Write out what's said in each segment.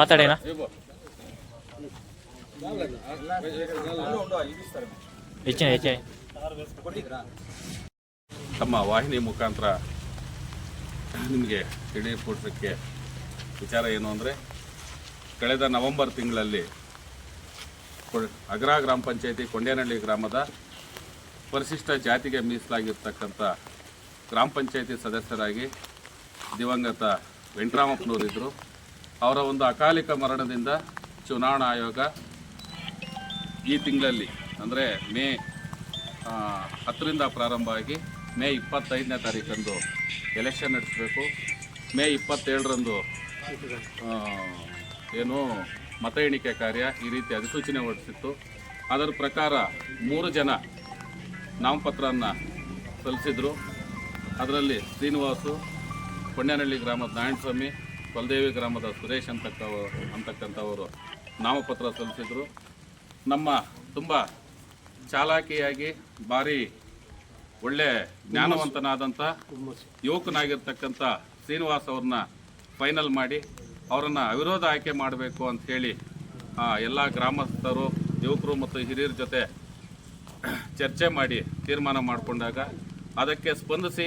ಮಾತಾಡೇನಾ? ಹೆಚ್ಚಿನ ಹೆಚ್ಚಿನ. ತಮ್ಮ ವಾಹಿನಿ ಮುಖಾಂತರ ನಿಮಗೆ ತಿಳಿಯಪಡಿಸೋಕ್ಕೆ ವಿಚಾರ ಏನು ಅಂದರೆ, ಕಳೆದ ನವೆಂಬರ್ ತಿಂಗಳಲ್ಲಿ ಅಗ್ರ ಗ್ರಾಮ ಪಂಚಾಯತಿ ಕೊಂಡೇನಹಳ್ಳಿ ಗ್ರಾಮದ ಪರಿಶಿಷ್ಟ ಜಾತಿಗೆ ಮೀಸಲಾಗಿರ್ತಕ್ಕಂಥ ಗ್ರಾಮ ಪಂಚಾಯತಿ ಸದಸ್ಯರಾಗಿ ದಿವಂಗತ ವೆಂಕಟರಾಮಪ್ಪನವರಿದ್ದರು ಅವರ ಒಂದು ಅಕಾಲಿಕ ಮರಣದಿಂದ ಚುನಾವಣಾ ಆಯೋಗ ಈ ತಿಂಗಳಲ್ಲಿ, ಅಂದರೆ ಮೇ ಹತ್ತರಿಂದ ಪ್ರಾರಂಭ ಆಗಿ ಮೇ ಇಪ್ಪತ್ತೈದನೇ ತಾರೀಕಂದು ಎಲೆಕ್ಷನ್ ನಡೆಸಬೇಕು. ಮೇ ಇಪ್ಪತ್ತೇಳರಂದು ಏನು ಮತ ಎಣಿಕೆ ಕಾರ್ಯ ಈ ರೀತಿ ಅಧಿಸೂಚನೆ ಹೊರಡಿಸಿತ್ತು. ಅದರ ಪ್ರಕಾರ ಮೂರು ಜನ ನಾಮಪತ್ರವನ್ನು ಸಲ್ಲಿಸಿದರು. ಅದರಲ್ಲಿ ಶ್ರೀನಿವಾಸು ಕೊಂಡೇನಹಳ್ಳಿ ಗ್ರಾಮದ ನಾರಾಯಣಸ್ವಾಮಿ, ಕೊಲದೇವಿ ಗ್ರಾಮದ ಸುರೇಶ್ ಅಂತಕ್ಕ ಅಂತಕ್ಕಂಥವರು ನಾಮಪತ್ರ ಸಲ್ಲಿಸಿದರು. ನಮ್ಮ ತುಂಬ ಚಾಲಾಕಿಯಾಗಿ ಭಾರಿ ಒಳ್ಳೆ ಜ್ಞಾನವಂತನಾದಂಥ ಯುವಕನಾಗಿರ್ತಕ್ಕಂಥ ಶ್ರೀನಿವಾಸ್ ಅವ್ರನ್ನ ಫೈನಲ್ ಮಾಡಿ ಅವರನ್ನು ಅವಿರೋಧ ಆಯ್ಕೆ ಮಾಡಬೇಕು ಅಂತ ಹೇಳಿ ಎಲ್ಲ ಗ್ರಾಮಸ್ಥರು, ಯುವಕರು ಮತ್ತು ಹಿರಿಯರ ಜೊತೆ ಚರ್ಚೆ ಮಾಡಿ ತೀರ್ಮಾನ ಮಾಡಿಕೊಂಡಾಗ ಅದಕ್ಕೆ ಸ್ಪಂದಿಸಿ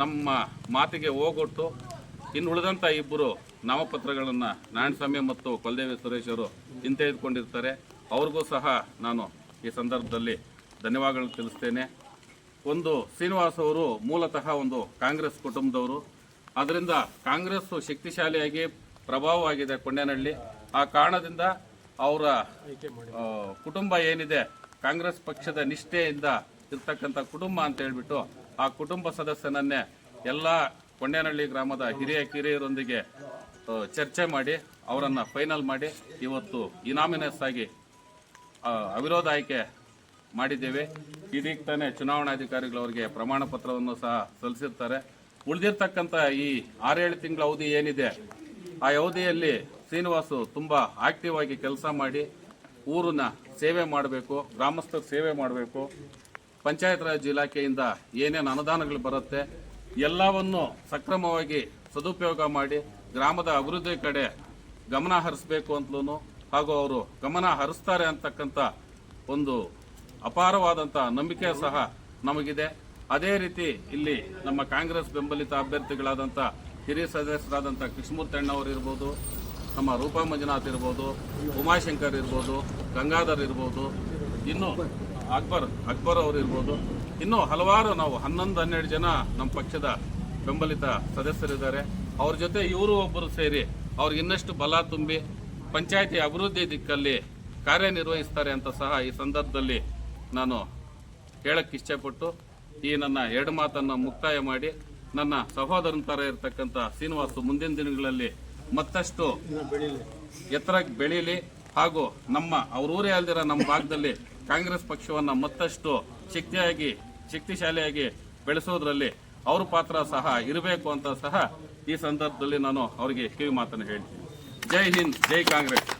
ನಮ್ಮ ಮಾತಿಗೆ ಹೋಗೊಟ್ಟು ಇನ್ನು ಉಳಿದಂಥ ಇಬ್ಬರು ನಾಮಪತ್ರಗಳನ್ನು ನಾರಾಯಣಸ್ವಾಮಿ ಮತ್ತು ಕೊಲದೇವಿ ಸುರೇಶ್ ಅವರು ಹಿಂತೆಗೆದುಕೊಂಡಿರ್ತಾರೆ. ಅವ್ರಿಗೂ ಸಹ ನಾನು ಈ ಸಂದರ್ಭದಲ್ಲಿ ಧನ್ಯವಾದಗಳು ತಿಳಿಸ್ತೇನೆ. ಒಂದು ಶ್ರೀನಿವಾಸ್ ಅವರು ಮೂಲತಃ ಒಂದು ಕಾಂಗ್ರೆಸ್ ಕುಟುಂಬದವರು. ಅದರಿಂದ ಕಾಂಗ್ರೆಸ್ ಶಕ್ತಿಶಾಲಿಯಾಗಿ ಪ್ರಭಾವವಾಗಿದೆ ಕೊಂಡೇನಹಳ್ಳಿ ಆ ಕಾರಣದಿಂದ ಅವರ ಕುಟುಂಬ ಏನಿದೆ, ಕಾಂಗ್ರೆಸ್ ಪಕ್ಷದ ನಿಷ್ಠೆಯಿಂದ ಇರ್ತಕ್ಕಂಥ ಕುಟುಂಬ ಅಂತ ಹೇಳ್ಬಿಟ್ಟು ಆ ಕುಟುಂಬ ಸದಸ್ಯನನ್ನೇ ಎಲ್ಲ ಕೊಂಡೇನಹಳ್ಳಿ ಗ್ರಾಮದ ಹಿರಿಯ ಕಿರಿಯರೊಂದಿಗೆ ಚರ್ಚೆ ಮಾಡಿ, ಅವರನ್ನು ಫೈನಲ್ ಮಾಡಿ ಇವತ್ತು ಇನಾಮಿನಸ್ ಆಗಿ ಅವಿರೋಧ ಆಯ್ಕೆ ಮಾಡಿದ್ದೇವೆ. ಇದೀಗ ತಾನೇ ಚುನಾವಣಾಧಿಕಾರಿಗಳು ಅವರಿಗೆ ಪ್ರಮಾಣ ಪತ್ರವನ್ನು ಸಹ ಸಲ್ಲಿಸಿರ್ತಾರೆ. ಉಳಿದಿರ್ತಕ್ಕಂಥ ಈ ಆರೇಳು ತಿಂಗಳ ಅವಧಿ ಏನಿದೆ, ಆ ಅವಧಿಯಲ್ಲಿ ಶ್ರೀನಿವಾಸು ತುಂಬ ಆಕ್ಟಿವ್ ಆಗಿ ಕೆಲಸ ಮಾಡಿ, ಊರನ್ನ ಸೇವೆ ಮಾಡಬೇಕು, ಗ್ರಾಮಸ್ಥರ ಸೇವೆ ಮಾಡಬೇಕು. ಪಂಚಾಯತ್ ರಾಜ್ ಇಲಾಖೆಯಿಂದ ಏನೇನು ಅನುದಾನಗಳು ಬರುತ್ತೆ, ಎಲ್ಲವನ್ನು ಸಕ್ರಮವಾಗಿ ಸದುಪಯೋಗ ಮಾಡಿ ಗ್ರಾಮದ ಅಭಿವೃದ್ಧಿ ಕಡೆ ಗಮನ ಹರಿಸಬೇಕು ಅಂತಲೂ ಹಾಗೂ ಅವರು ಗಮನ ಹರಿಸ್ತಾರೆ ಅಂತಕ್ಕಂಥ ಒಂದು ಅಪಾರವಾದಂಥ ನಂಬಿಕೆ ಸಹ ನಮಗಿದೆ. ಅದೇ ರೀತಿ ಇಲ್ಲಿ ನಮ್ಮ ಕಾಂಗ್ರೆಸ್ ಬೆಂಬಲಿತ ಅಭ್ಯರ್ಥಿಗಳಾದಂಥ ಹಿರಿಯ ಸದಸ್ಯರಾದಂಥ ಕೃಷ್ಣಮೂರ್ತಿ ಇರ್ಬೋದು, ನಮ್ಮ ರೂಪಾ ಮಂಜುನಾಥ್ ಇರ್ಬೋದು, ಉಮಾಶಂಕರ್ ಇರ್ಬೋದು, ಗಂಗಾಧರ್ ಇರ್ಬೋದು, ಇನ್ನು ಅಕ್ಬರ್ ಅಕ್ಬರ್ ಅವರು ಇರ್ಬೋದು. ಇನ್ನೂ ಹಲವಾರು ನಾವು ಹನ್ನೊಂದು ಹನ್ನೆರಡು ಜನ ನಮ್ಮ ಪಕ್ಷದ ಬೆಂಬಲಿತ ಸದಸ್ಯರಿದ್ದಾರೆ. ಅವ್ರ ಜೊತೆ ಇವರು ಒಬ್ಬರು ಸೇರಿ ಅವ್ರಿಗೆ ಇನ್ನಷ್ಟು ಬಲ ತುಂಬಿ ಪಂಚಾಯತಿ ಅಭಿವೃದ್ಧಿ ದಿಕ್ಕಲ್ಲಿ ಕಾರ್ಯನಿರ್ವಹಿಸ್ತಾರೆ ಅಂತ ಸಹ ಈ ಸಂದರ್ಭದಲ್ಲಿ ನಾನು ಹೇಳಕ್ಕೆ ಇಷ್ಟಪಟ್ಟು ಈ ನನ್ನ ಎರಡು ಮಾತನ್ನು ಮುಕ್ತಾಯ ಮಾಡಿ ನನ್ನ ಸಹೋದರನ ಥರ ಇರತಕ್ಕಂಥ ಶ್ರೀನಿವಾಸು ಮುಂದಿನ ದಿನಗಳಲ್ಲಿ ಮತ್ತಷ್ಟು ಎತ್ತರಕ್ಕೆ ಬೆಳೀಲಿ ಹಾಗೂ ನಮ್ಮ ಅವ್ರ ಊರೇ ಅಲ್ದಿರ ನಮ್ಮ ಭಾಗದಲ್ಲಿ ಕಾಂಗ್ರೆಸ್ ಪಕ್ಷವನ್ನು ಮತ್ತಷ್ಟು ಶಕ್ತಿಯಾಗಿ, ಶಕ್ತಿಶಾಲಿಯಾಗಿ ಬೆಳೆಸೋದ್ರಲ್ಲಿ ಅವ್ರ ಪಾತ್ರ ಸಹ ಇರಬೇಕು ಅಂತ ಸಹ ಈ ಸಂದರ್ಭದಲ್ಲಿ ನಾನು ಅವರಿಗೆ ಕಿವಿ ಮಾತನ್ನು ಹೇಳ್ತೀನಿ. ಜೈ ಹಿಂದ್, ಜೈ ಕಾಂಗ್ರೆಸ್.